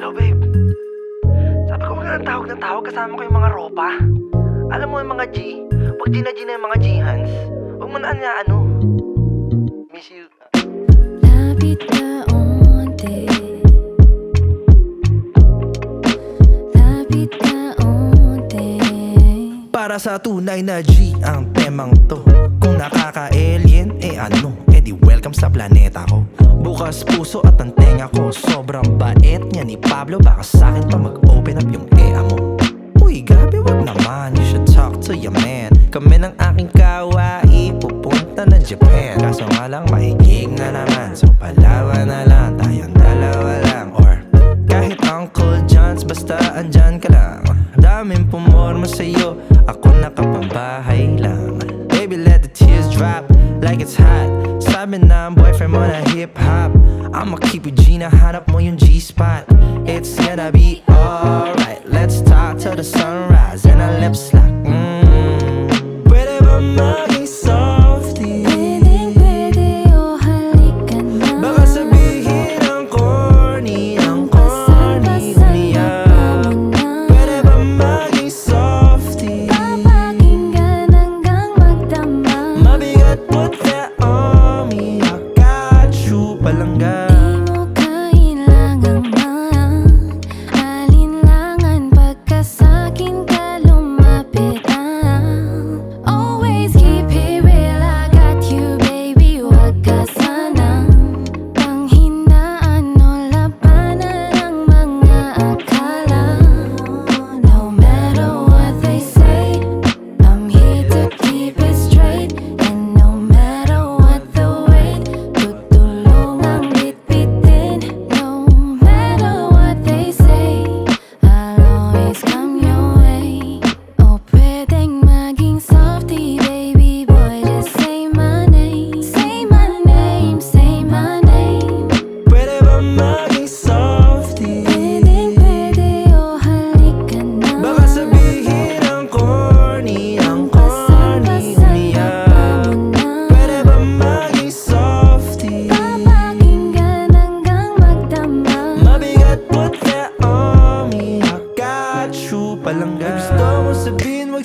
Hello, babe. Sabi ko, huwag ka ng tawag ng tawag kasama ko yung mga ropa. Alam mo yung mga G, pag G na G na yung mga G-hands, huwag mo na anya, ano. Miss you. Lapit ka onte Lapit ka onte Para sa tunay na G ang temang to Kung nakaka-alien, eh ano Eh di welcome sa planeta ko Bukas puso at ang tenga ko. Sobrang bait niya ni Pablo. Baka sa'kin pa mag-open up yung EA mo. Uy, gabi wag naman. You should talk to your man. Kami ng aking kawaii Pupunta ng Japan. Kaso nga lang mahigig na naman. So palawan na lang Tayong dalawa lang. Or kahit Uncle John's Basta andyan ka lang. Daming pumorma sa'yo Ako nakapambahay lang. Baby let the tears drop Like it's hot. Sabi ng boyfriend mo na hip hop. I'ma keep you Gina Hanap mo yung G-spot It's gonna be alright. Let's talk till the sunrise And our lips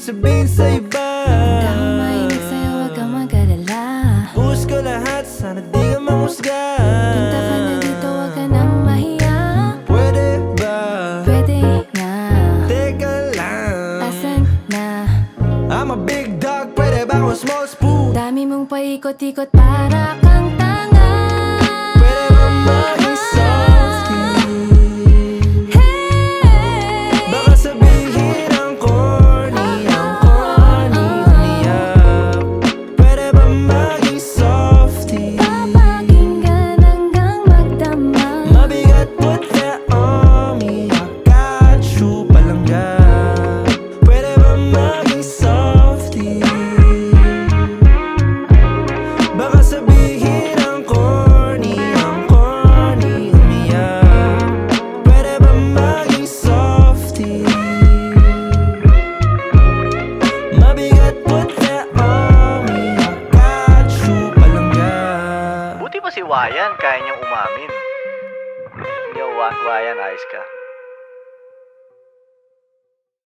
sabihin, sa iba. Ako mahinig sa'yo, huwag kang mag-alala. Buhos ko lahat, sana di ka mahusga Punta ka na dito, huwag ka nang mahiya. Pwede ba? Pwede nga, Teka lang. Asan na? I'm a big dog, pwede ba akong small spoon? Dami mong paikot-ikot para kang tanga. Pwede ba maging Wayan, kaya niyang umamin. Yo, Wa- Wayan, ayos ka.